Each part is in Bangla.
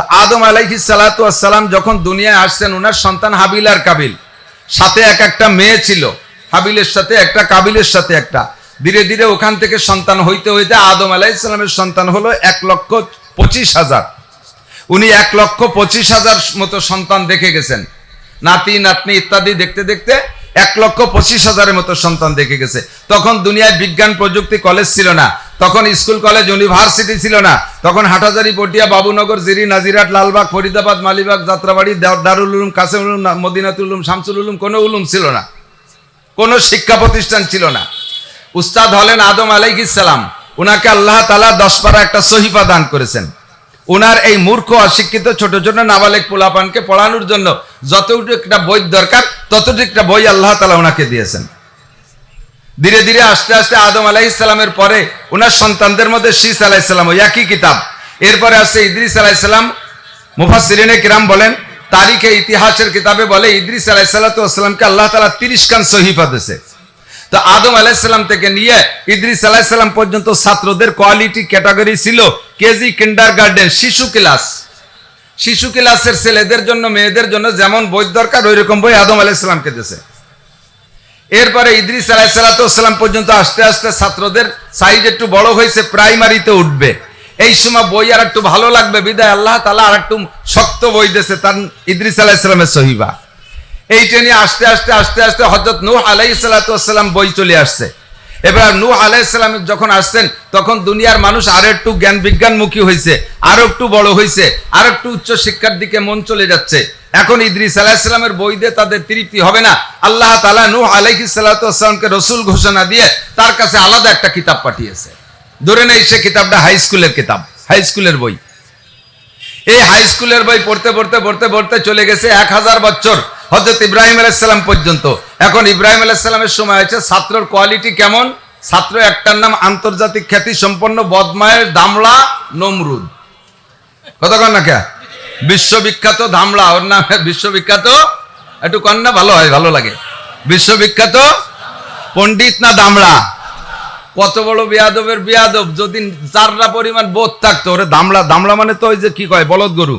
তা আদম আলাইহি সালাম যখন দুনিয়ায় আসছেন ওনার সন্তান হাবিল আর কাবিল। সাথে এক একটা মেয়ে ছিল, হাবিলের সাথে একটা, কাবিলের সাথে একটা। ধীরে ধীরে ওখান থেকে সন্তান হইতে হইতে আদম আলাইসালামের সন্তান হলো এক লক্ষ পঁচিশ হাজার। উনি এক লক্ষ পঁচিশ হাজার মতো সন্তান দেখে গেছেন। নাতি, নাতনি ইত্যাদি দেখতে দেখতে এক লক্ষ পঁচিশ হাজারের মতো সন্তান দেখে গেছে। তখন দুনিয়ায় বিজ্ঞান, প্রযুক্তি, কলেজ ছিল না। তখন স্কুল, কলেজ ইউনিভার্সিটি ছিল না। তখন হাটাজারি পটিয়া, বাবুনগর, জিরি নাজিরাট লালবাগ, ফরিদাবাদ, মালিবাগ, যাত্রাবাড়ি দারুল উলুম, কাসেম উলুম মদিনাতুল উলুম, শামসুল উলুম, কোনো উলুম ছিল না। কোনো শিক্ষা প্রতিষ্ঠান ছিল না। উস্তাদ হলেন আদম আলাইহিসালাম উনাকে আল্লাহ তালা দশ পারা একটা সহিফা দান করেছেন। উনার এই মূর্খ, অশিক্ষিত, ছোট ছোট, নাবালেক পোলাপানকে পড়ানোর জন্য যতটুকু একটা বই দরকার, ততটুকু একটা বই আল্লাহ তালা ওনাকে দিয়েছেন। ধীরে ধীরে আস্তে আস্তে আদম আলাইহিসালামের পরে ওনার সন্তানদের মধ্যে শীষ আলাইসালাম ওই একই কিতাব। এরপরে আসছে ইদ্রিস আলাইসালাম মুফাসিরিনে কিরাম বলেন, তারিখে ইতিহাসের কিতাবে বলে ইদ্রিস আলাইসাল্লামকে আল্লাহ তালা তিরিশ খান সহিফা দিয়েছে। তো আদম আলাইসাল্লাম থেকে নিয়ে ইদ্রিস আলাইসাল্লাম পর্যন্ত ছাত্রদের কোয়ালিটি, ক্যাটাগরি ছিল কেজি কিন্ডার গার্ডেন শিশু ক্লাস। শিশু ক্লাসের ছেলেদের জন্য, মেয়েদের জন্য যেমন বই দরকার ওই রকম বই আদম আলাইসাল্লামকে দিয়েছে। এরপরে ইদ্রিস আলাইসালাম পর্যন্ত আস্তে আস্তে ছাত্রদের সাইজ একটু বড় হয়েছে প্রাইমারিতে উঠবে। এই সময় বই আর একটু ভালো লাগবে, বিদায়। আল্লাহ তালা আর একটু শক্ত বই দিয়েছে তার ইদ্রিস আলাইসালামের সহিবা। এইটা নিয়ে আস্তে আস্তে আস্তে আস্তে হজরত নূহ আলাই সালাতাম বই চলে আসছে। এবার নূহ আলাইসালাম যখন আসছেন, তখন দুনিয়ার মানুষ আরও একটু জ্ঞান বিজ্ঞানমুখী হয়েছে, আরও একটু বড় হয়েছে, আরও একটু উচ্চ শিক্ষার দিকে মন চলে যাচ্ছে। এখন ইদ্রিস আলাহিসাল্লামের বই দিয়ে তাদের তৃপ্তি হবে না। আল্লাহ তালা নূহ আলাইহি সাল্লাতামকে রসুল ঘোষণা দিয়ে তার কাছে আলাদা একটা কিতাব পাঠিয়েছে। ধরে নেই সে কিতাবটা হাই স্কুলের কিতাব, হাই স্কুলের বই। এই হাই স্কুলের বই পড়তে পড়তে পড়তে পড়তে চলে গেছে এক হাজার বছর হজরত ইব্রাহিম আলাইসাল্লাম পর্যন্ত। এখন ইব্রাহিম আলাইসাল্লামের সময় হয়েছে, ছাত্রর কোয়ালিটি কেমন? ছাত্র একটার নাম আন্তর্জাতিক খ্যাতি সম্পন্ন বদমায়ের দামলা নমরুদ। কতক্ষণ না কে? বিশ্ববিখ্যাত দামলা ওর নাম বিশ্ববিখ্যাত। একটু কন্যা ভালো হয়, ভালো লাগে। বিশ্ববিখ্যাত পণ্ডিত না দামড়া কত বড় বিয়াদবের বিয়াদব, যদি চারটা পরিমাণ বোধ থাকতো, ওরে দামলা দামলা মানে তো ওই যে কি কয়, বলদ গরু।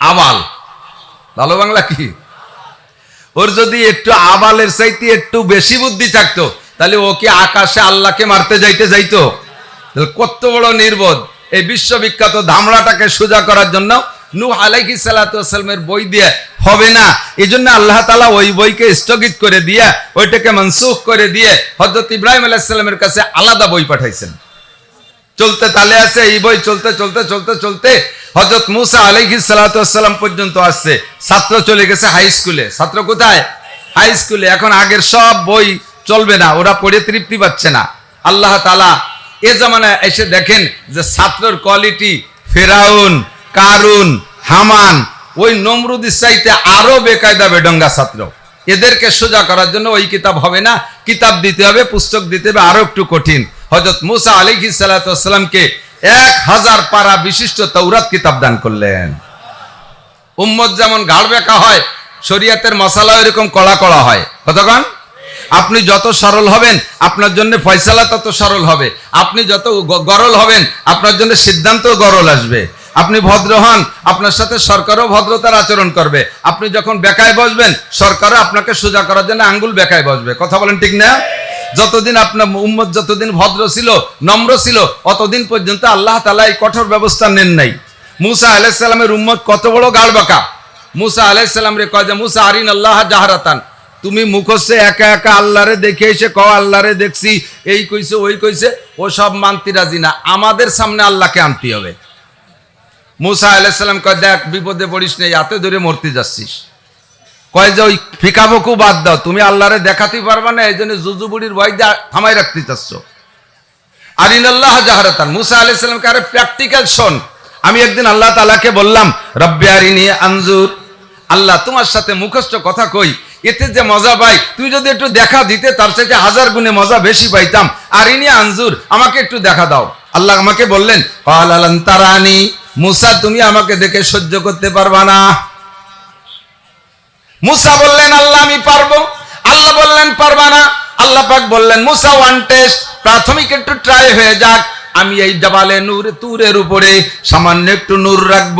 আবাল। ভালো বাংলা কি? ওর যদি একটু আবালের চাইতে একটু বেশি বুদ্ধি থাকতো, তাহলে ও কি আকাশে আল্লাহকে মারতে যাইতে যাইতো? কত বড় নির্বোধ। এই বিশ্ববিখ্যাত ধামড়াটাকে সোজা করার জন্য নূহ আলাইহি সালাতামের বই দিয়ে হবে না। এই জন্য আল্লাহ তালা ওই বইকে স্থগিত করে দিয়ে, ওইটাকে মনসুখ করে দিয়ে হজরত ইব্রাহিম আলাইসাল্লামের কাছে আলাদা বই পাঠাইছেন। চলতে তালে আছে, এই বই চলতে চলতে চলতে চলতে হজরত মুসা আলাইহি সালাতাম পর্যন্ত আসছে। ছাত্র চলে গেছে হাই স্কুলে। ছাত্র কোথায়? হাই স্কুলে। এখন আগের সব বই চলবে না, ওরা পড়ে তৃপ্তি পাচ্ছে না। আল্লাহ তালা এ জামানায় এসে দেখেন যে ছাত্রর কোয়ালিটি ফেরাউন। কারুন, হামান, ওই নমরুদির চাইতে আরও বেকায়দা বেডঙ্গা ছাত্র। এদেরকে সোজা করার জন্য ওই কিতাব হবে না। কিতাব দিতে হবে, পুস্তক দিতে হবে, আরও একটু কঠিন। হজরত মুসা আলিহি সালাতামকে এক হাজার পারা বিশিষ্ট তৌরাত কিতাব দান করলেন। উম্মত যেমন গাড় বেকা হয়, শরিয়াতের মশালা এরকম কড়া কড়া হয়। কতক্ষণ? আপনি যত সরল হবেন, আপনার জন্য ফয়সালা তত সরল হবে। আপনি যত গরল হবেন, আপনার জন্য সিদ্ধান্ত গরল আসবে। আপনি ভদ্র হন, আপনার সাথে সরকারও ভদ্রতার আচরণ করবে। আপনি যখন বেকায় বসবেন, সরকারও আপনাকে সোজা করার জন্য আঙ্গুল বেকায় বসবে। কথা বলেন ঠিক না? যতদিন আপনার উম্মত যতদিন ভদ্র ছিল, নম্র ছিল, অতদিন পর্যন্ত আল্লাহ তালা এই কঠোর ব্যবস্থা নেন নাই। মুসা আলাইসাল্লামের উম্মত কত বড় গাড় বাঁকা মুসা আলাইসাল্লাম রে কয় যে, মুসা আরিন আল্লাহ জাহারাতান। তুমি মুখস্থে একা একা আল্লাহরে দেখে এসে ক আল্লাহরে দেখছি, এই কইছে, ওই কইছে। ও সব মানতি রাজি না। আমাদের সামনে আল্লাহকে আনতে হবে। মুসা আলাইসাল্লাম কয়, দেখ, বিপদে পড়িস নেই এত দূরে মরতে যাচ্ছিস। কয় যে, ওই ফিকাবকু বাদ দাও, তুমি আল্লাহরে দেখাতে পারবা না এই জন্য জুজু বুড়ির ভয় দিয়ে থামাই রাখতে চাচ্ছ। আরিন আল্লাহ জাহারাতান, মুসা আলাইসাল্লামকে আরে প্র্যাকটিক্যাল শোন, আমি একদিন আল্লাহ তালাকে বললাম, রব্বে আরিনি আনজুর। আল্লাহ, তোমার সাথে মুখস্থ কথা কই, এতে যে মজা পাই তুই যদি একটু দেখা দিতে, তার সাথে হাজার গুণে মজা বেশি পাইতাম। আরিনি আনজুর, আমাকে একটু দেখা দাও। আল্লাহ আমাকে বললেন তারানি মুসা, তুমি আমাকে দেখে সহ্য করতে পারবা না। মুসা বললেন, আল্লাহ, আমি পারব। আল্লাহ বললেন, পারবা না। আল্লাহ পাক বললেন, মুসা ওয়ান টেস্ট প্রাথমিক একটু ট্রাই হয়ে যাক। আমি এই জাবালে নূর, তুরের উপরে সামান্য একটু নূর রাখব।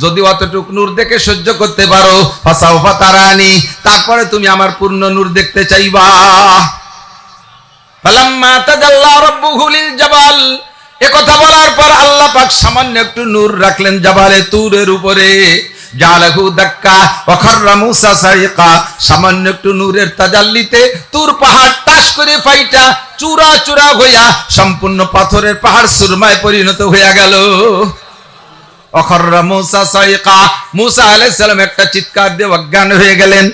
যদি অতটুক নূর দেখে সহ্য করতে পারো, ফাসাউফা তারানি, তারপরে তুমি আমার পূর্ণ নূর দেখতে চাইবা। ফালাম্মা তাজাল্লা রাব্বুহু লিল জাবাল কথা বলার পর আল্লাহ পাক সামান্য একটু নূর রাখলেন জাবালে তুরের উপরে। সম্পূর্ণ পাথরের পাহাড় সুরমায় পরিণত গেল। একটা চিৎকার দিয়ে অজ্ঞান হয়ে গেলেন।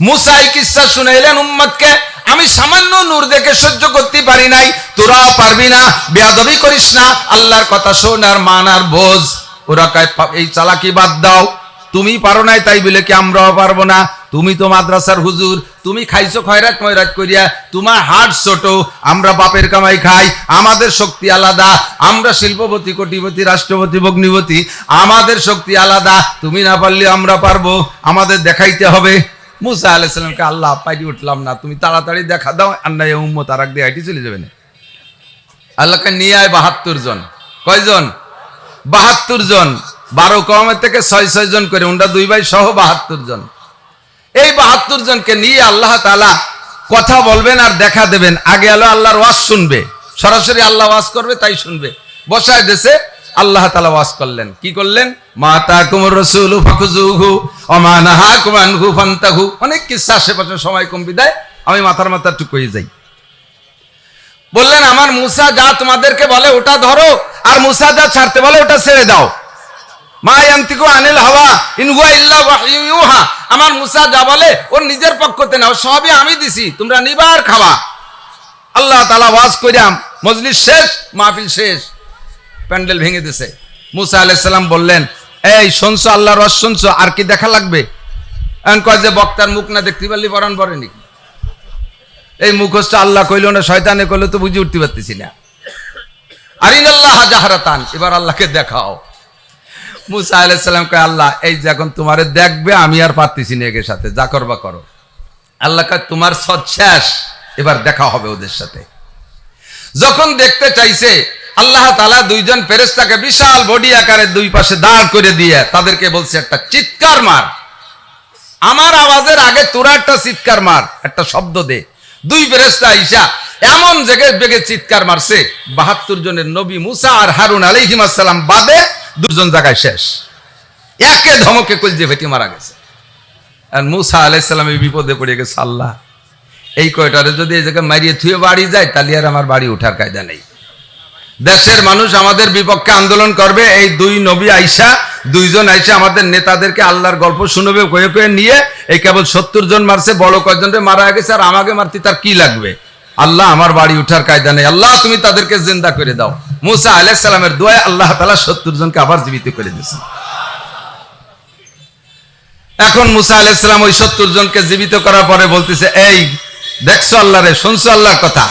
মুসা এই কিসসা শুনাইলেন উম্মতকে? আমি সামান্য নূর দেখে সহ্য করতে পারি নাই। তোরা পারবি না, বেয়াদবি করিস না। আল্লাহর কথা শোন আর মান আর বোঝ। ওরা এই চালাকি বাদ দাও। তুমি পারো নাই তাই বলে কি আমরাও পারব না? তুমি তো মাদ্রাসার হুজুর। তুমি খাইছো খয়রাত ময়রাত করিয়া। তোমার হাট ছোট। আমরা বাপের কামাই খাই। আমাদের শক্তি আলাদা। আমরা শিল্পপতি, কোটিপতি, রাষ্ট্রপতি, ভগ্নিপতি। আমাদের শক্তি আলাদা। তুমি না পারলে আমরা পারব। আমাদের দেখাইতে হবে। মুসা আলাইসালামকে আল্লাহ পাইটি উঠলাম না। তুমি তাড়াতাড়ি দেখা দাও আর না উম্ম তারাক দিয়ে হাইটি চলে যাবে না। আল্লাহকে নিয়ে আয় বাহাত্তর জন। কয়জন? বাহাত্তর জন। বারো কমের থেকে ছয় ছয় জন করে, উনটা দুই ভাই সহ বাহাত্তর জন। এই বাহাত্তর জনকে নিয়ে আল্লাহ তালা কথা বলবেন আর দেখা দেবেন। আগে আলো আল্লাহর ওয়াজ শুনবে। সরাসরি আল্লাহ ওয়াজ করবে, তাই শুনবে। বসায় দেশে আল্লাহ তালা ওয়াজ করলেন। কি করলেন? অনেক কিসা আশেপাশে সময় কম বিদায়, আমি মাথার মাথা টুকুই যাই। বললেন, আমার মুসা যা তোমাদেরকে বলে ওটা ধরো, আর মুসা যা ছাড়তে বলে ওটা ছেড়ে দাও। মা ইয়ান্তিকু আনিল আমার মুসা যা বলে ওর নিজের পক্ষতে নাও, সবই আমি দিছি, তোমরা নিবার খাওয়া আল্লাহ তাআলা ওয়াজ কইরাম মজলিস শেষ, মাহফিল শেষ। প্যান্ডেল ভেঙে দিছে। মুসা আলাইহিস সালাম বললেন এই, শুনছো, আল্লাহর ওয়াজ শুনছো? আর কি দেখা লাগবে? এখন কয় যে বক্তার মুখ না দেখতে পারলি বরান পরে এই মুখস্থ আল্লাহ কইলো না, শয়তানে কইলো তো বুঝে উঠতে পারতেছি না। আরিনাল্লাহ জাহারাতান, এবার আল্লাহকে দেখাও। মুসা আলাইসাল্লাম কয়, আল্লাহ, এই যে এখন তোমারে দেখবে, আমি আর পারতেছি না এর সাথে, যা করবা করো। আল্লাহ কয়, তোমার সৎ শেষ, এবার দেখা হবে ওদের সাথে। যখন দেখতে চাইছে আল্লাহ তালা দুইজন ফেরেস্তাকে বিশাল বডি আকারে দুই পাশে দাঁড় করে দিয়ে তাদেরকে বলছে, একটা চিৎকার মার। আমার আওয়াজের আগে তোরা একটা চিৎকার মার, একটা শব্দ দে। দুই ফেরেস্তা আইসা এমন জায়গায় বেগে চিৎকার মারছে, বাহাত্তর জনের নবী মুসা আর হারুন আলাইহিমাসাল্লাম বাদে দুজন জায়গায় শেষ। একে ধমকে কলজে ভেটি মারা গেছে। আর মুসা আলাইসাল্লাম এই বিপদে পড়ে গেছে, আল্লাহ। এই কয়টারে যদি এই জায়গায় মারিয়ে থুয়ে বাড়ি যায়, তাহলে আর আমার বাড়ি ওঠার কায়দা নেই। দেশের মানুষ আমাদের বিপক্ষে আন্দোলন করবে, এই দুই নবী আইসা, দুইজন আইসা আমাদের নেতাদেরকে আল্লাহর গল্প শুনবে, কয়ে কয়ে নিয়ে, এই কেবল সত্তর জন মারছে, বড় কয়জনরে মারা গেছে, আর আমাকে মারতে তার কি লাগবে? আল্লাহ আমার বাড়ি উঠার কায়দা নেই। আল্লাহ, তুমি তাদেরকে জিন্দা করে দাও। মুসা আলাইহিস সালামের দোয়ায় আল্লাহ তাআলা সত্তর জনকে আবার জীবিত করে দিয়েছে। এখন মুসা আলাইহিস সালাম ওই সত্তর জনকে জীবিত করার পরে বলতেছে, এই, দেখছ আল্লাহ রে, শুনছো আল্লাহর কথা?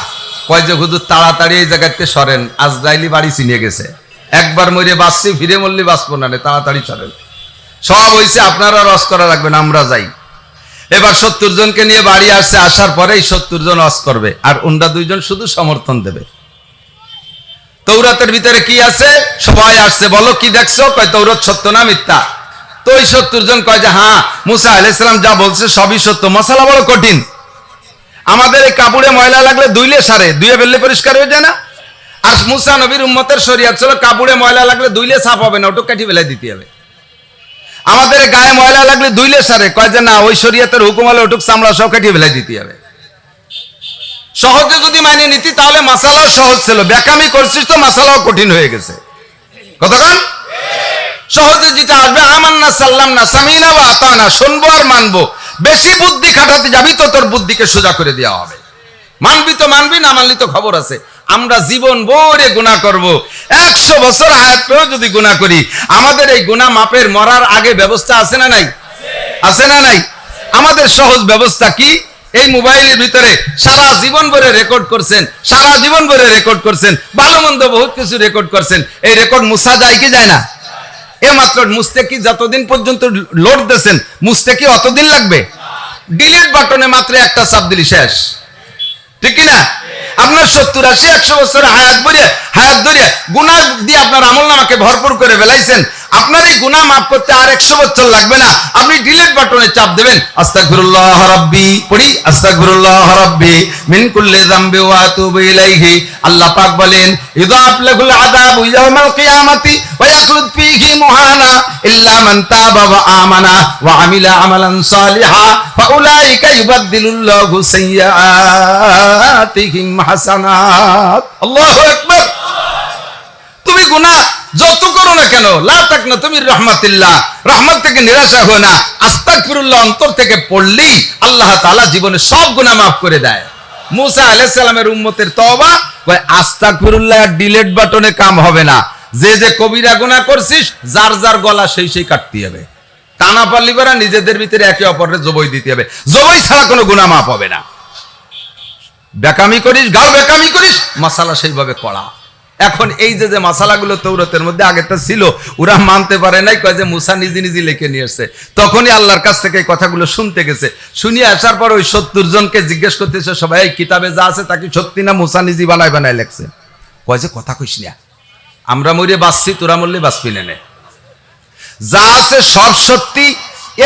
কয় যে তাড়াতাড়ি এই জায়গাতে সরেন, আজরাইলি বাড়ি চিনিয়ে গেছে। একবার মরে বাঁচছি, ফিরে মরলি বাঁচবো না তাড়াতাড়ি সরেন। সব হইছে, আপনারা রস করা রাখবেন আমরা যাই। এবার সত্তর জনকে নিয়ে বাড়ি আসছে, আসার সত্তর জন করবে, আর উন্ডা দুইজন শুধু সমর্থন দেবে। তৌরাতের ভিতরে কি আছে? সবাই আসছে, বলো, কি দেখছ? কয়, তৌরত সত্য না মিথ্যা? তো ওই সত্তর জন কয় যে হ্যাঁ মুসা আলাইসালাম যা বলছে সবই সত্য। মশালা বড় কঠিন। আমাদের এই কাপড়ে ময়লা লাগলে দুইলে সারে দুয়ে ফেললে পরিষ্কার হয়ে যায় না। আর মুসা নবীর উম্মতের শরিয়াত ছিল কাপড়ে ময়লা লাগলে দুইলে সাফ হবে না, ওটুক কাঠি ফেলে দিতে হবে। আমাদের গায়ে ময়লা লাগলে দুইলে সারে, কয় যে না, ওই শরিয়াতের হুকুম হলে ওটুক চামড়া সব কাটিয়ে ফেলে দিতে হবে। সহজে যদি মানে নিতি, তাহলে মাসালাও সহজ ছিল। বেকামি করছিস তো, মাসালাও কঠিন হয়ে গেছে। কতক্ষণ? সহজে যেটা আসবে আমার না সাল্লাম না সামিনা বা আতানা, শুনব আর মানবো। বেশি বুদ্ধি খাটাতে যাবি তো তোর বুদ্ধিকে সোজা করে দেওয়া হবে। মানবি তো মানবি, না মানলি তো খবর আছে। আমরা জীবন ভরে গুণা করব। একশো বছর হায়াত পেয়েও যদি গুণা করি, আমাদের এই গুণা মাপের মরার আগে ব্যবস্থা আছে না নাই? আছে না নাই? আমাদের সহজ ব্যবস্থা কি? এই মোবাইলের ভিতরে সারা জীবন ভরে রেকর্ড করছেন, সারা জীবন ভরে রেকর্ড করছেন, ভালো মন্দ বহুত কিছু রেকর্ড করছেন। এই রেকর্ড মুছা যায় কি যায় না? এ মাত্র মুস্তেকি যতদিন পর্যন্ত লোড দিয়েছেন, মুস্তেকি অতদিন লাগবে। ডিলিট বাটনে মাত্র একটা চাপ দিলি শেষ। ঠিক কি না আপনার সত্তর আশি, একশো বছরের হায়াত বলে হায়াত ধরে গুণা দিয়ে আপনার আমল নামাকে ভরপুর করে ফেলাইছেন। আপনার এই গুণা মাফ করতে আর একশো বছর লাগবে না। আপনি ডিলিট বাটনে চাপ দেবেন। আল্লাহ পাক বলেন ইদাফ আকবার। তুমি গুনাহ যত করো না কেন তুমি রহমাতিল্লাহ। রহমত থেকে নিরাশা না। অন্তর থেকে আল্লাহ জীবনে সব করে দেয়। মুসা উম্মতের কাম হবে না। যে যে কবিরা গুনাহ করছিস, যার যার গলা সেই সেই কাটতে হবে। টানা নিজেদের ভিতরে একে অপরের জবই দিতে হবে। জবই ছাড়া কোনো গুনাহ হবে না। বেকামি করিস, গাও বেকামি করিস, মশালা সেইভাবে করা এখন এই যে যে মশালাগুলো তৌরতের মধ্যে আগেটা ছিল, ওরা মানতে পারে নাই, কয় যে মুসা নিজে নিজে লিখে নিয়ে এসছে। তখনই আল্লাহর কাছ থেকে কথাগুলো শুনতে গেছে। শুনিয়ে আসার পর ওই সত্তর জনকে জিজ্ঞেস করতেছে সবাই, এই কিতাবে যা আছে তাকে সত্যি না মুসা নিজে বানায় বানায় লেখছে? কয় যে, কথা কইস না। আমরা মরিয়ে বাঁচছি, তোরা মরলে বাঁচবি নে। যা আছে সব সত্যি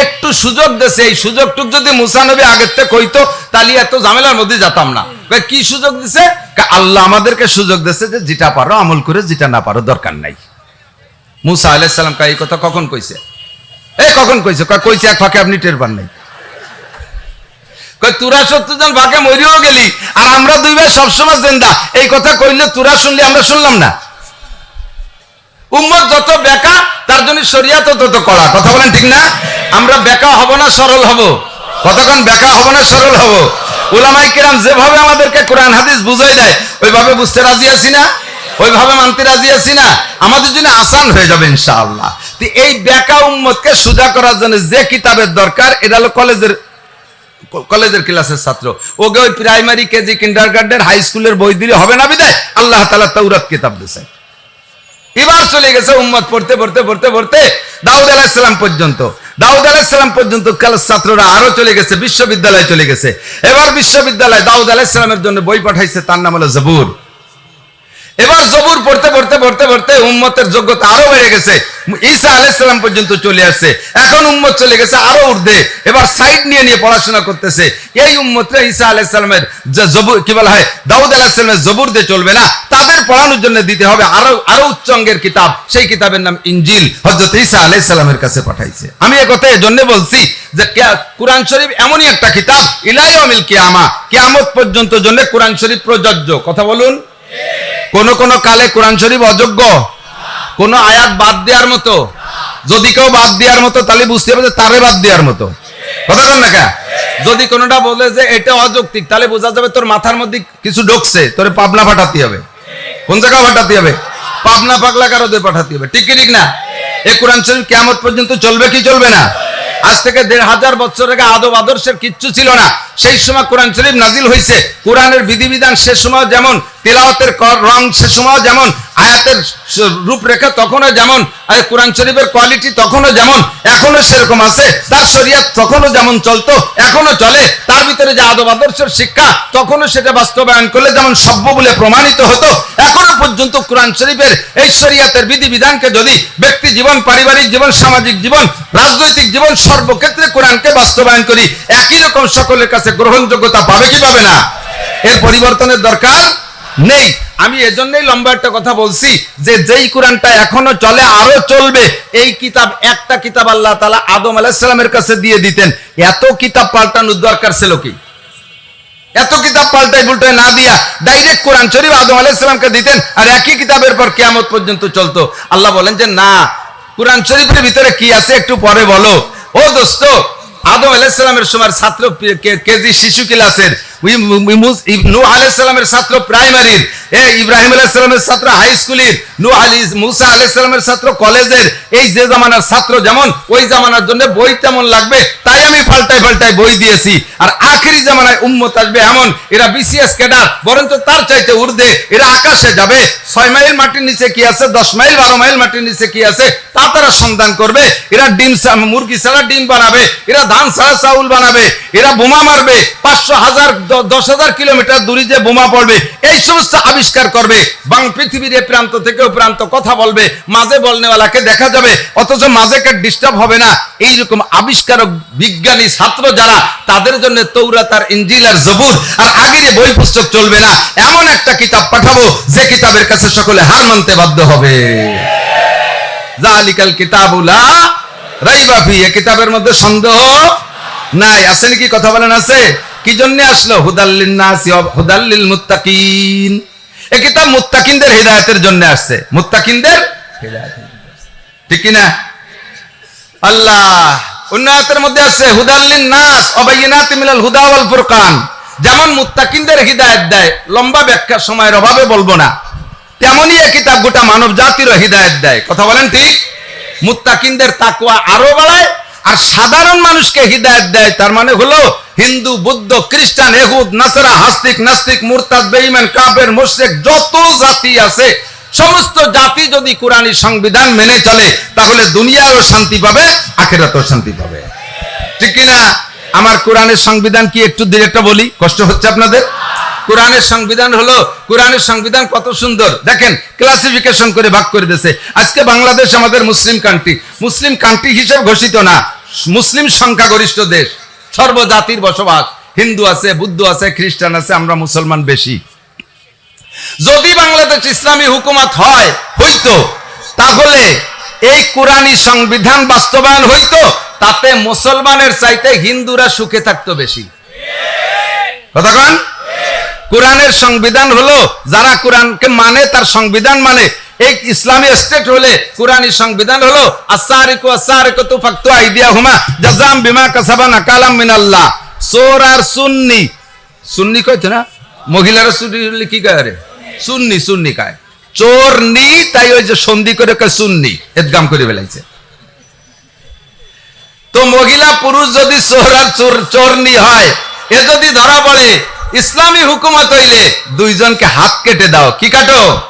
একটু সুযোগ দেছে এই সুযোগটুক যদি মুসা নবী আগের থেকে কইতো তাহলে এত ঝামেলার মধ্যে যেতাম না। কি সুযোগ দিছে? আল্লাহ আমাদেরকে সুযোগ দিছে যে যেটা পারো আমল করে যেটা না পারো দরকার নাই। মুসা আলাইহিস সালাম কয়, এই কথা কখন কইছে? এই কখন কইছে? কইছে এক ফাঁকে আপনি টের পান নাই। তুরা সত্তর জন ভাগে মরিও গেলি আর আমরা দুই ভাই সবসময় জেন্দা। এই কথা কইলে তুরা শুনলি আমরা শুনলাম না। উম্মত যত বেকা তার জন্য শরিয়াত তত কড়া। কথা বলেন ঠিক না? আমরা বেকা হব না, সরল হব? কতক্ষণ বেকা হব না, সরল হব? উলামাই কিরাম যেভাবে আমাদেরকে কোরআন, হাদিস বুঝাই দেয়, ওইভাবে বুঝতে রাজি আছি না? ওইভাবে মানতে রাজি আছি না? আমাদের জন্য আসান হয়ে যাবে ইনশাআল্লাহ। তো এই বেকা উম্মতকে সুজা করার জন্য যে কিতাবের দরকার, এটা হলো কলেজের কলেজের ক্লাসের ছাত্র। ওকে ওই primary, KG kindergarten high স্কুলের বই দিলে হবে না বিদায়? আল্লাহ তালা তৌরাত কিতাব দিছে। এবার চলে গেছে উম্মত পড়তে পড়তে পড়তে পড়তে দাউদ আলাহিসাল্লাম পর্যন্ত। দাউদ আলাহিসাল্লাম পর্যন্ত কলেজ ছাত্ররা আরও চলে গেছে, বিশ্ববিদ্যালয়ে চলে গেছে। এবার বিশ্ববিদ্যালয় দাউদ আলাহিসাল্লামের জন্য বই পাঠাইছে, তার নাম হলো জবুর। এবার জবুর পড়তে পড়তে পড়তে পড়তে উম্মতের যোগ্যতা আরও বেড়ে গেছে। ঈসা আলাইসাল্লাম পর্যন্ত চলে আসছে। এখন উম্মত চলে গেছে আরও ঊর্ধ্বে। এবার সাইড নিয়ে নিয়ে পড়াশোনা করতেছে। এই উম্মতরা ঈসা আলাইসাল্লামের যে জবুর, কি বলা হয়, দাউদ আলাইসাল্লামের জবুর দিয়ে চলবে না। পড়ানোর জন্য দিতে হবে। আরও আরও উচ্চ অঙ্গের কিতাব। সেই কিতাবের নাম ইঞ্জিল। হজরত ঈসা আলাইসাল্লামের কাছে পাঠাইছে। আমি এ কথা এজন্য বলছি যে কোরআন শরীফ এমনই একটা কিতাব ইলাই অমিল কিয়ামা। কিয়ামত পর্যন্ত জন্য কোরআন শরীফ প্রযোজ্য। কথা বলুন। কোন কোন কালে কোরআন শরীফ অযোগ্য? কোন আয়াত বাদ দেওয়ার মতো? যদি কেউ বাদ দেওয়ার মতো, তাহলে বুঝতে হবে যে তারে বাদ দেওয়ার মতো। কথা বল না? যদি কোনটা বলে যে এটা অযৌক্তিক, তাহলে বোঝা যাবে তোর মাথার মধ্যে কিছু ঢুকছে, তোর পাবনা ফাটাতে হবে। কোন জায়গায় পাঠাতে হবে? পাবনা পাগলা কারোদের পাঠাতে হবে। ঠিক কি, ঠিক না? এই কোরআন শরীফ কেমন পর্যন্ত চলবে কি চলবে না? আজ থেকে দেড় হাজার বছর আগে আদব আদর্শের কিচ্ছু ছিল না। সেই সময় কোরআন শরীফ নাজিল হয়েছে কোরআনের বিধিবিধান সে সময় যেমন তেলাওয়াতের রং সে সময় যেমন, আয়াতের রূপরেখা তখনও যেমন, আর কোরআন শরীফের কোয়ালিটি তখনও যেমন এখনও সেরকম আছে। তার শরিয়াত তখনও যেমন চলতো এখনও চলে। তার ভিতরে যে আদব আদর্শের শিক্ষা, তখনও সেটা বাস্তবায়ন করলে যেমন সভ্য বলে প্রমাণিত হতো এখনও পর্যন্ত কোরআন শরীফের এই শরিয়াতের বিধিবিধানকে যদি ব্যক্তি জীবন, পারিবারিক জীবন, সামাজিক জীবন, রাজনৈতিক জীবন, সর্বক্ষেত্রে কোরআনকে বাস্তবায়ন করি, একই রকম সকলের কাছে গ্রহণযোগ্যতা পাবে কি পাবে না? এর পরিবর্তনের দরকার। নেই। আমি এজন্যই লম্বা একটা কথা বলছি যে যেই কোরআনটা এখনও চলে, আরও চলবে। এই কিতাব, একটা কিতাব আল্লাহ তালা আদম আলাহিসাল্লামের কাছে দিয়ে দিতেন। এত কিতাব পাল্টানোর দরকার ছিল কি? এত কিতাব পাল্টাই পুল্টাই না দিয়া ডাইরেক্ট কোরআন শরীফ আদম আলাইসালামকে দিতেন আর একই কিতাবের পর কেয়ামত পর্যন্ত চলতো। আল্লাহ বলেন যে, না, কোরআন শরীফের ভিতরে কি আছে একটু পরে বলো। ও দোস্ত আদম আলাইসালামের সময় ছাত্র কেজি শিশু ক্লাসের। ছাত্র প্রাইমারির। এ ইব্রাহিম ছাত্র হাই স্কুলের। মুসা ছাত্র কলেজের। এই যে জামানার ছাত্র যেমন, ওই জামানার জন্য বই তেমন লাগবে, তাই আমি বই দিয়েছি। আর আখেরি জামানায় উম্মত আসবে এমন, এরা বিসিএস ক্যাডার, বরঞ্চ তার চাইতে ঊর্ধ্বে, এরা আকাশে যাবে। ছয় মাইল মাটির নিচে কি আছে? দশ মাইল, বারো মাইল মাটির নিচে কি আছে? তা তারা সন্ধান করবে। এরা ডিম মুরগি ছাড়া ডিম বানাবে। এরা ধান চাউল বানাবে, এরা বোমা মারবে, পাঁচশো হাজার দশ হাজার কিলোমিটার দূরে যে বোমা পড়বে, এই সমস্ত আবিষ্কার করবে। বাং পৃথিবীর এ প্রান্ত থেকে ও প্রান্ত কথা বলবে, মাঝে বলনেওয়ালাকে দেখা যাবে, অথচ ডিস্টার্ব হবে না। আবিষ্কারক বিজ্ঞানী ছাত্র যারা, তাদের জন্য তৌরাত আর ইঞ্জিল আর জবুর আর আগের বই পুস্তক চলবে না। এমন একটা কিতাব পাঠাবো, যে কিতাবের কাছে সকলে হার মানতে বাধ্য হবে। জালিকাল কিতাবুলা রাইবা ফি এ কিতাবের মধ্যে সন্দেহ নাই। আছে নাকি? কথা বলেন, আছে। কি জন্য আসলো? হুদাল্লিন নাসি হুদাল্লিল মুত্তাকিন। এ কিতাব মুত্তাকিনদের হিদায়াতের জন্য আসছে। মুত্তাকিনদের। ঠিক না আল্লাহ উন্নয়তের মধ্যে আছে হুদাল্লিন নাস অবাইনাতি মিনাল হুদা ফুরকান। যেমন মুত্তাকিনদের হিদায়াত দেয়, লম্বা ব্যাখ্যা সময়ের অভাবে বলব না। তেমনই এই কিতাব গোটা মানব জাতিরও হিদায়াত দেয়। কথা বলেন ঠিক? মুত্তাকিনদের তাকওয়া আরও বাড়ায়, আর সাধারণ মানুষকে হিদায়াত দেয়, তার মানে হলো হিন্দু, বুদ্ধ, খ্রিস্টান এহুদ নাসারা, হাস্তিক, নাস্তিক, মুরতাদ, বেঈমান, কাফের, মুশরিক, যত জাতি আছে, সমস্ত জাতি যদি কোরআনী সংবিধান মেনে চলে, তাহলে দুনিয়ায়ও শান্তি পাবে, আখেরাতেও শান্তি পাবে। ঠিক কিনা? আমার কোরআনের সংবিধান কি একটু ডিরেক্টটা বলি? কষ্ট হচ্ছে আপনাদের? কোরআনের সংবিধান হলো, কোরআনের সংবিধান কত সুন্দর। দেখেন ক্লাসিফিকেশন করে ভাগ করে দিয়েছে। আজকে বাংলাদেশ আমাদের মুসলিম কান্ট্রি মুসলিম কান্ট্রি হিসেবে ঘোষিত না। মুসলিম সংখ্যাগরিষ্ঠ দেশ। সর্বজাতির বসবাস। হিন্দু আছে, বুদ্ধ আছে, খ্রিস্টান আছে, আমরা মুসলমান বেশি। যদি বাংলাদেশ ইসলামী হুকুমত হয়, হইতো, তাহলে এই কোরআনী সংবিধান বাস্তবায়ন হইতো, তাতে মুসলমানের চাইতে হিন্দুরা সুখে থাকতো বেশি। কথা কন? কোরআনের সংবিধান হলো, যারা কোরআনকে মানে তার সংবিধান মানে। এক ইসলামী স্টেট হলে কোরআনী সংবিধান হলো আসারিকু আসারিকু তুফাক্তু আইদিয়া হুমা জাজাম বিমা কাসাবানা কালাম মিনাল্লাহ। সোর আর সুন্নি। সুন্নি কইতো না? মহিলারা সুন্নি কি কয় রে সুন্নি সুন্নি কায়। চোর নি, তাই ওই যে সন্ধি করে কয় সুন্নি এদগাম করে বেলাইছে। তো মহিলা, পুরুষ যদি চোর চোর চোরনি হয়, এ যদি ধরা পড়ে ইসলামী হুকুমত হইলে দুইজনকে হাত কেটে দাও। কি কাটো?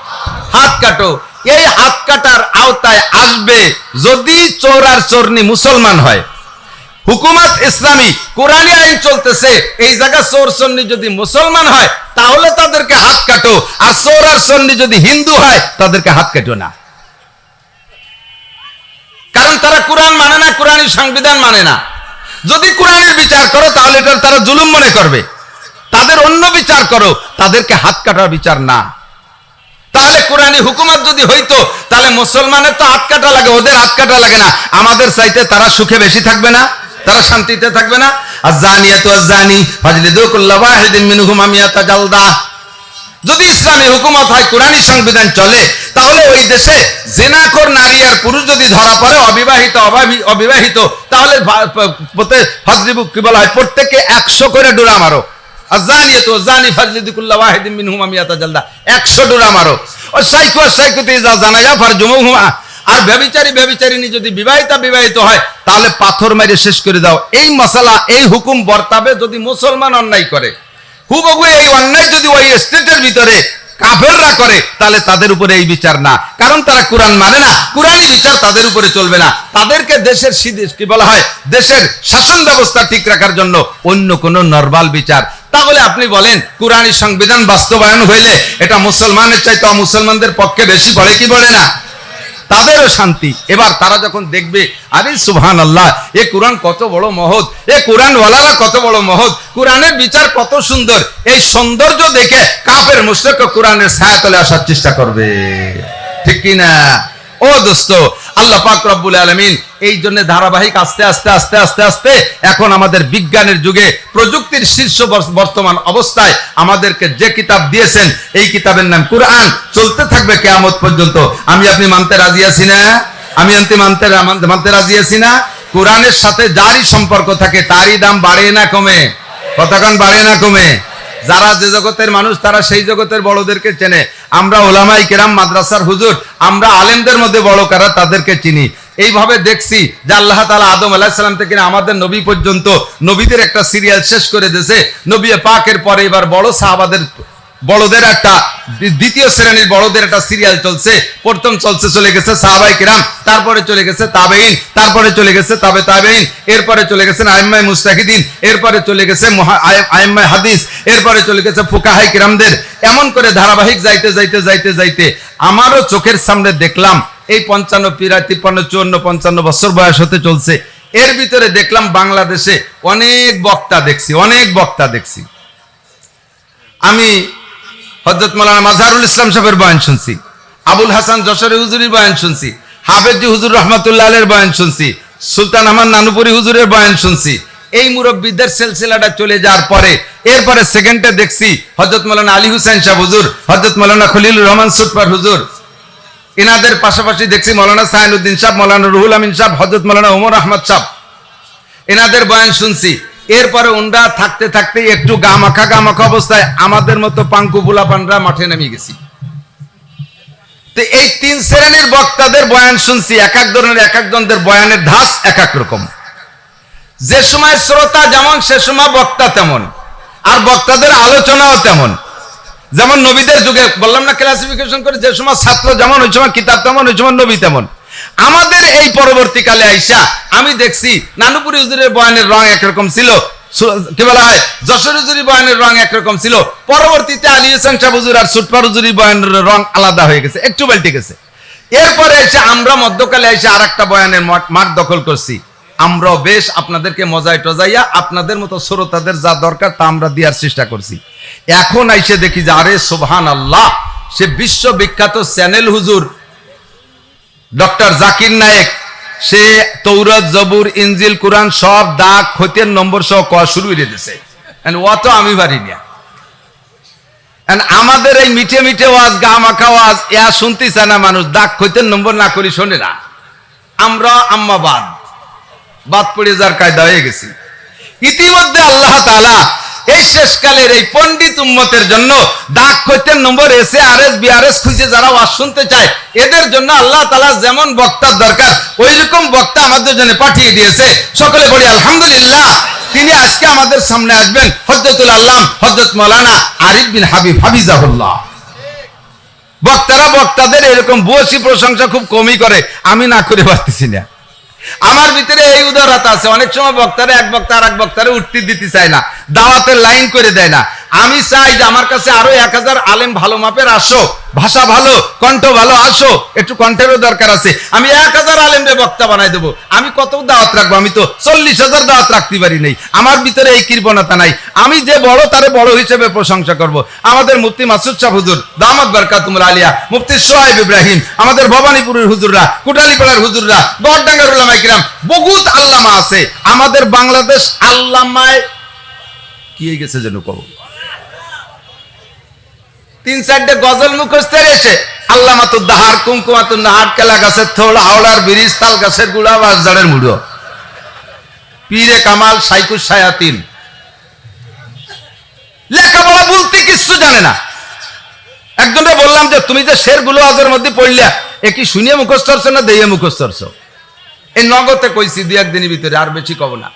হাত কাটো। এই হাত কাটার আওতায় আসবে যদি চোর আর চোরনি মুসলমান হয়। হুকুমত ইসলামী, কোরআনী আইন চলতেছে, এই জায়গা চোর সন্নি যদি মুসলমান হয়, তাহলে তাদেরকে হাত কাটো। আর চোর আর সন্নি যদি হিন্দু হয়, তাদেরকে হাত কাটো না। কারণ তারা কোরআন মানে না কোরআনী সংবিধান মানে না। যদি কোরআনের বিচার করো, তাহলে এটা তারা জুলুম মনে করবে। তাদের অন্য বিচার করো, তাদেরকে হাত কাটার বিচার না। তাহলে কোরআনী হুকুমত যদি হইতো, তাহলে মুসলমানের তো হাত কাটা লাগে, ওদের হাত কাটা লাগে না। আমাদের চাইতে তারা সুখে বেশি থাকবে না, তারা শান্তিতে থাকবে না। আর জানি ফাজলিদু কুল্লা ওয়াহিদিন মিনহুম আমিয়াতা জালদা। যদি ইসলামী হুকুমত হয়, কোরআনী সংবিধান চলে, তাহলে ওই দেশে জেনাকর নারী আর পুরুষ যদি ধরা পড়ে, অবিবাহিত অবিবাহিত, তাহলে কি বলা হয় প্রত্যেকে একশো করে ডোরা মারো। তাহলে পাথর মেরে শেষ করে দাও। এই মশালা, এই হুকুম বর্তাবে যদি মুসলমান অন্যায় করে। হুবহু এই অন্যায় যদি ওই স্টেটের ভিতরে কাফেররা করে, তাহলে তাদের উপরে এই বিচার না। কারণ তারা কোরআন মানে না। কোরআনই বিচার তাদের উপরে চলবে না। তাদেরকে দেশের কি বলা হয়, দেশের শাসন ব্যবস্থা ঠিক রাখার জন্য অন্য কোন নরমাল বিচার। তাহলে আপনি বলেন, কোরআনী সংবিধান বাস্তবায়ন হইলে এটা মুসলমানের চাইতে অমুসলমানদের পক্ষে বেশি কি না? তাদেরও শান্তি। এবার তারা যখন দেখবে, আরে সুবহান আল্লাহ এ কোরআন কত বড় মহৎ, এ কোরআন ওয়ালারা কত বড় মহৎ, কোরআনের বিচার কত সুন্দর, এই সৌন্দর্য দেখে কাপের মুশরিক কোরআনের ছায়াতলে আসার চেষ্টা করবে। ঠিক কিনা? ও দোস্ত আল্লাহ পাক রব্বুল আলামিন এই জন্য ধারাবাহিক আস্তে আস্তে আস্তে আস্তে আস্তে এখন আমাদের বিজ্ঞানের যুগে, প্রযুক্তির শীর্ষ বর্তমান অবস্থায় আমাদেরকে যে কিতাব দিয়েছেন, এই কিতাবের নাম কুরআন। চলতে থাকবে কেয়ামত পর্যন্ত। আমি আপনি মানতে রাজি আছি না? আমি আপনি মানতে মানতে- রাজি আছি না? কোরআনের সাথে যারই সম্পর্ক থাকে, তারই দাম বাড়ে না কমে। কতক্ষণ বাড়ে না কমে। যারা যে জগতের মানুষ, তারা সেই জগতের বড়দেরকে চেনে। আমরা ওলামাই কেরাম, মাদ্রাসার হুজুর, আমরা আলেমদের মধ্যে বড় কারা, তাদেরকে চিনি। এইভাবে দেখছি যে আল্লাহ তালা আদম আলাহিসাল্লাম থেকে আমাদের নবী পর্যন্ত নবীদের একটা সিরিয়াল শেষ করে দিয়েছে। নবী পাকের পরে এবার বড় সাহাবাদের বড়দের একটা দ্বিতীয় শ্রেণির বড়দের একটা সিরিয়াল চলছে। প্রথম চলছে চলে গেছে সাহাবাই কিরাম, তারপরে চলে গেছে তাবেইন তারপরে চলে গেছে তাবে তাবেইন এরপরে চলে গেছেন আইম্মাই মুস্তাহিদিন, এরপরে চলে গেছে আইম্মাই হাদিস, এরপরে চলে গেছে ফুকাহাই কিরামদের। এমন করে ধারাবাহিক যাইতে যাইতে যাইতে যাইতে আমারও চোখের সামনে দেখলাম, এই পঞ্চান্ন পিরা, তিপ্পান্ন, চুয়ান্ন, পঞ্চান্ন বছর বয়স হতে চলছে। এর ভিতরে দেখলাম বাংলাদেশে অনেক বক্তা দেখছি, অনেক বক্তা দেখছি। আমি হজরত মৌলানা মাজহারুল ইসলাম সাহেবের বয়ান শুনছি। আবুল হাসান যশোরের হুজুরির বয়ান শুনছি। হাফেজি হুজুর রহমতুল্লাহ বয়ান শুনছি। সুলতান আহমদ নানুপুরি হুজুরের বয়ান শুনছি। এই মুরব্বীদের সিলসিলাটা চলে যাওয়ার পরে, এরপরে সেকেন্ডে দেখছি হজরত মৌলানা আলী হুসেন সাহেব হুজুর হজরত মৌলানা খলিলুর রহমান সুটপার হুজুর। এনাদের পাশাপাশি দেখছি মৌলানা সাইনুদ্দিন সাহেব, মৌলানা রুহুল আমিন সাহেব হজরত মৌলানা ওমর আহমদ সাহেব। এনাদের বয়ান শুনছি। এরপরে উনরা থাকতে থাকতে একটু গামাখা গামাখা অবস্থায় আমাদের মতো পাঙ্কু বুলা পানরা মাঠে নামিয়ে গেছি। তো এই তিন শ্রেণির বক্তাদের বয়ান শুনছি, এক এক ধরনের, এক একজনদের বয়ানের ধাস এক এক রকম। যে সময় শ্রোতা যেমন, সে সময় বক্তা তেমন, আর বক্তাদের আলোচনাও তেমন। যেমন নবীদের যুগে, বললাম না ক্লাসিফিকেশন করে, যে সময় ছাত্র যেমন, ওই সময় কিতাব তেমন, ওই সময় নবী তেমন। আমাদের এই পরবর্তীকালে আইসা আমি দেখছি নানুপুরি হুজুরের বয়ানের রং একরকম ছিল। কি বলা হয়? যশোর হুজুরি বয়ানের রং একরকম ছিল। পরবর্তীতে আলী হোসেন শাহ হুজুর আর সুটপার হুজুরি বয়ানের রং আলাদা হয়ে গেছে, একটু পাল্টে গেছে। এরপরে এসে আমরা মধ্যকালে এসে আর একটা বয়ানের মাঠ দখল করছি। আমরাও বেশ আপনাদেরকে মজায় টজাইয়া আপনাদের মতো শ্রোতাদের যা দরকার তা আমরা দেওয়ার চেষ্টা করছি। এখন আইসে দেখি যে, আরে সোভান আল্লাহ সে বিশ্ববিখ্যাত চ্যানেল হুজুর ডক্টর জাকির নায়েক, সে তৌরত জবুর ইনজিল কোরআন সব দাগ খতের নম্বর সহ ক শুরু করে দিছে। অত আমি পারি না। আমাদের এই মিঠে মিঠে ওয়াজ গা মাখা ওয়াজ ইয়া শুনতে চায় না মানুষ, দাগ খতের নম্বর না করি শোনে না। আমরা আম্মাবাদ, বাদ পড়ে যার কায়দা হয়ে গেছি। ইতিমধ্যে আল্লাহ তাআলা এই শেষকালের এই পণ্ডিত উম্মতের জন্য ডাক কইতেন নম্বর এসে আর এস বিআরএস খুঁজে যারা ওয়াজ শুনতে চায়, এদের জন্য আল্লাহ তাআলা যেমন বক্তার দরকার ওই রকম বক্তা আমাদের জন্য পাঠিয়ে দিয়েছে। সকলে বলি, আলহামদুলিল্লাহ। তিনি আজকে আমাদের সামনে আসবেন হজরতুল আল্লাহ হজরত মৌলানা আরিফ বিন হাবিব হাবিজাহুল্লাহ বক্তারা বক্তাদের এরকম বসি প্রশংসা খুব কমই করে, আমি না করে পারতেছি না। আমার ভিতরে এই উদারতা আছে। অনেক সময় বক্তারে এক বক্তা আর এক বক্তারে উঠতে দিতে চায় না, দাওয়াতের লাইন করে দেয় না। আমি চাই যে আমার কাছে আরও এক হাজার আলেম ভালো মাপের আসো, ভাষা ভালো, কণ্ঠ ভালো, আসো, একটু কণ্ঠেরও দরকার আছে। আমি এক হাজার আলেমরে বক্তা বানাই দেবো। আমি কত দাওয়াত রাখব? আমি তো চল্লিশ হাজার দাওয়াত রাখতে পারি নাই। আমার ভিতরে এই কৃপণতা নাই। আমি যে বড়, তারে বড় হিসেবে প্রশংসা করব। আমাদের মুফতি মাসুদ শাহ হুজুর, দামাত বারকাতুমুল আলিয়া, মুফতি সোহাইব ইব্রাহিম, আমাদের ভবানীপুরের হুজুররা, কুটালিপাড়ার হুজুররা, গড়ডাঙ্গার উলামা কিরাম, বহুত আল্লামা আছে। আমাদের বাংলাদেশ আল্লামায়, কি গেছে যেন কব? তিন চারটে গজল মুখস্থ এসে আল্লাহ মাতুর দাহার কুমকুমাতুর নাহার কেলা গাছের থোড় হাওড়ার ব্রিজ তাল গাছের গুড়া বাজারের মুড়ো। পীরে কামাল সাইকুর সায়াতিন লেখাপড়া বলতে কিচ্ছু জানে না। একজনটা বললাম যে, তুমি যে শেরগুলো আজের মধ্যে পড়লিয়া এ কি শুনিয়ে মুখস্থ না দিয়ে মুখস্থ এই নগদে কইছি দুই একদিনের ভিতরে, আর বেশি কব না।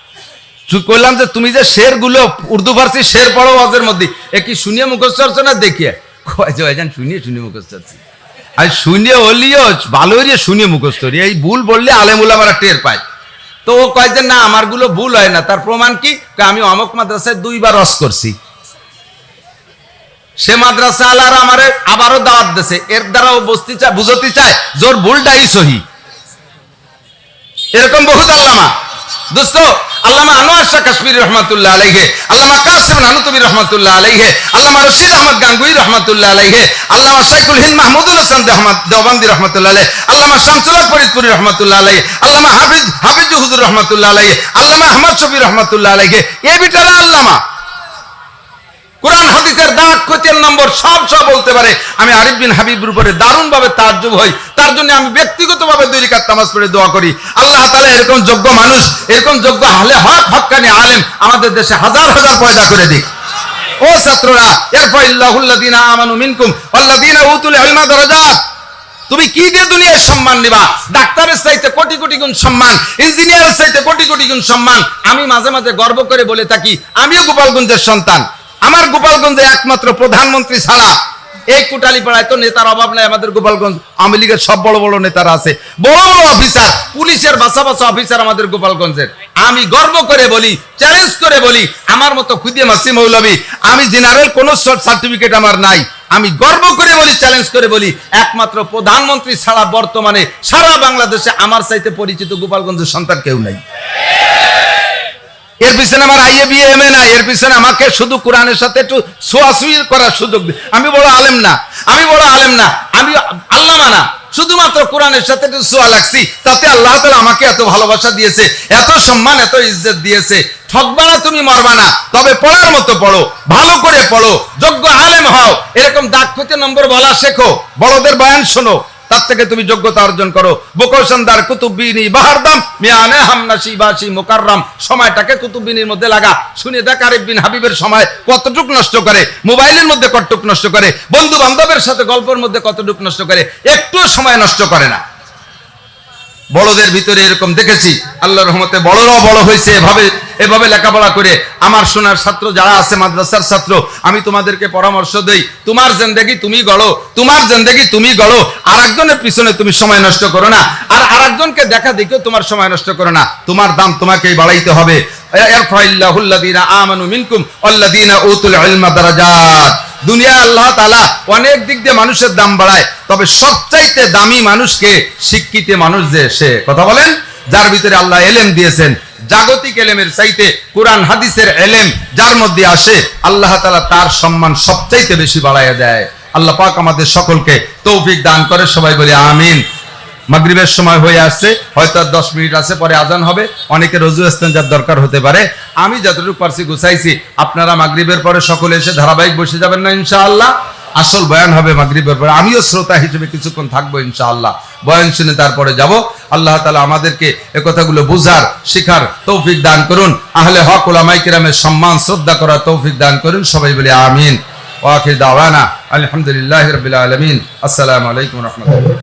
কইলাম যে, তুমি যে শেরগুলো, উর্দু, ফার্সি শের পড়ো আজের মধ্যে, এ কি শুনিয়ে মুখস্থ না দেখিয়ে? কয় যে, ভাইজান, শুনিয়ে শুনিয়ে মুখস্থ হচ্ছি। আর, শুনিয়ে হলিও ভালো হইয়ে শুনিয়ে মুখস্থ এই ভুল বললে আলেমুল আমার টের পায়। তো ও কয় না, আমারগুলো ভুল হয় না। তার প্রমাণ কি? আমি অমক মাদ্রাসায় দুইবার রস করছি। সে মাদ্রাসা আলার আমারে আবারও দাওয়াত দিছে। এর দ্বারা বসতে চায়, বুঝতে চায়, জোর ভুলটাই সহি। এরকম বহুত আল্লামা। দোস্ত আল্লামা আনোয়ার শাহ কাশ্মীর রহমাতুল্লাহ আলাইহে, আল্লামা কাসিম নানুতবি রহমাতুল্লাহ আলাইহে, আল্লামা রশিদ আহমদ গাঙ্গুই রহমাতুল্লাহ আলাইহে, আল্লামা শেখুল হিন্দ মাহমুদুল হাসান আল্লামা শামসুল্লাহ ফরিদপুরি আল্লামা হাফিজ হাফিজ হুজুর আলাইহে, আল্লামা আহমদ শফি আলাইহে, এ বিটারা আল্লামা। কোরআন হাদিসের দাগ খোঁচের নম্বর সব সব বলতে পারে। আমি আরিফ বিন হাবিবের উপরে দারুণ ভাবে তাজ্জুব হই। তার জন্য আমি ব্যক্তিগত ভাবে দুই রিকাত নামাজ পড়ে দোয়া করি। আল্লাহ তাআলা এরকম যোগ্য মানুষ, এরকম যোগ্য হলে হক হক্কানি আলেম আমাদের দেশে হাজার হাজার পয়দা করে দিক। ও ছাত্ররা ইরফাইল্লাহুল্লাযিনা আমানু মিনকুম ওয়াল্লাযিনা উতুল ইলমা দারাজাত। তুমি কি দিয়ে দুনিয়ার সম্মান নিবা? ডাক্তারের চাইতে কোটি কোটি গুণ সম্মান, ইঞ্জিনিয়ারের চাইতে কোটি কোটি গুণ সম্মান। আমি মাঝে মাঝে গর্ব করে বলে থাকি, আমিও গোপালগঞ্জের সন্তান। আমার গোপালগঞ্জে একমাত্র প্রধানমন্ত্রী ছাড়া এই কুটালি পাড়ায় তো নেতার অভাব নাই আমাদের গোপালগঞ্জ। আওয়ামী লীগের সব বড় বড় নেতারা আছে। বড় বড় অফিসার, পুলিশের বাসা বাসা অফিসার আমাদের গোপালগঞ্জের। আমি গর্ব করে বলি চ্যালেঞ্জ করে বলি, আমার মতো খুদিয়ে মাসি মৌলবী, আমি জেনারেল কোন সার্টিফিকেট আমার নাই। আমি গর্ব করে বলি চ্যালেঞ্জ করে বলি, একমাত্র প্রধানমন্ত্রী ছাড়া বর্তমানে সারা বাংলাদেশে আমার চাইতে পরিচিত গোপালগঞ্জের সন্তান কেউ নাই। এর পিছনে আমার আইএ বিএ এম এ নাই, এর পিছনে আমাকে শুধু কোরআনের সাথে একটু ছোয়াছুই করার সুযোগ দিই আমি বড় আলেম না, আমি বড় আলেম না, আমি আল্লাহ মানা শুধুমাত্র কোরআনের সাথে একটু ছোয়া লাগছি, তাতে আল্লাহ তালা আমাকে এত ভালোবাসা দিয়েছে, এত সম্মান, এত ইজ্জত দিয়েছে। ঠকবা না তুমি মরবা না, তবে পড়ার মতো পড়ো, ভালো করে পড়ো, যোগ্য আলেম হও। এরকম দাগ খুঁজে নম্বর বলা শেখো, বড়দের বয়ান শোনো। তার থেকে তুমি যোগ্যতা অর্জন করো। বকৌশনদার কুতুবিনী বাহারদাম, মিয়ানে হামনাসি বাসি মোকাররাম। সময়টাকে কুতুবিনীর মধ্যে লাগা। শুনে দেখ আরিফ বিন হাবিবের সময় কতটুক নষ্ট করে। মোবাইলের মধ্যে কতটুক নষ্ট করে। বন্ধু বান্ধবের সাথে গল্পের মধ্যে কতটুক নষ্ট করে। একটুও সময় নষ্ট করে না। বড়দের ভিতরে এরকম দেখেছি। আল্লাহর রহমতে বড়রাও বড় হয়েছে। এভাবে এভাবে লেখাপড়া করে আমার সোনার ছাত্র, যারা আছে মাদ্রাসার ছাত্র, আমি তোমাদেরকে পরামর্শ দেই, তোমার জেন্দেগি তুমি গড়ো, তোমার জেন্দেগি তুমি গড়ো আর একজনের পিছনে তুমি সময় নষ্ট করো না, আর আরেকজনকে দেখা দেখেও তোমার সময় নষ্ট করো না, তোমার দাম তোমাকেই বাড়াইতে হবে। দুনিয়া আল্লাহ তাআলা অনেক দিক দিয়ে মানুষের দাম বাড়ায়, তবে সবচাইতে দামি মানুষকে শিক্ষিত মানুষ যে সে। কথা বলেন? যার ভিতরে আল্লাহ এলেম দিয়েছেন। জাগতিক এলেমের চাইতে কোরআন, হাদিসের এলেম যার মধ্যে আসে, আল্লাহ তাআলা তার সম্মান সবচাইতে বেশি বাড়াইয়া দেয়। আল্লাহ পাক আমাদের সকলকে তৌফিক দান করে, সবাই বলি আমিন। মাগরিবের সময় হয়ে আসছে, হয়তো আর দশ মিনিট আছে, পরে আজান হবে, অনেকে রজু যার দরকার হতে পারে। আমি যতটুকু পারছি গুছাইছি, আপনারা মাগরিবের পরে সকলে এসে ধারাবাহিক বসে যাবেন না, ইনশাআল্লাহ। আসল বয়ান হবে মাগরিবের পরে। আমিও শ্রোতা হিসেবে কিছুক্ষণ থাকব ইনশাআল্লাহ। বয়ান শুনে তারপরে যাব। আল্লাহ তালা আমাদেরকে এ কথাগুলো বুঝার, শিখার তৌফিক দান করুন। আহলে হক ওলামাই কিরামের সম্মান, শ্রদ্ধা করার তৌফিক দান করুন। সবাই বলে আমিন। ওয়াকির দাওয়ানা আলহামদুলিল্লাহ রবিল আলমিন। আসসালামু আলাইকুম রহমতুল্লাহ।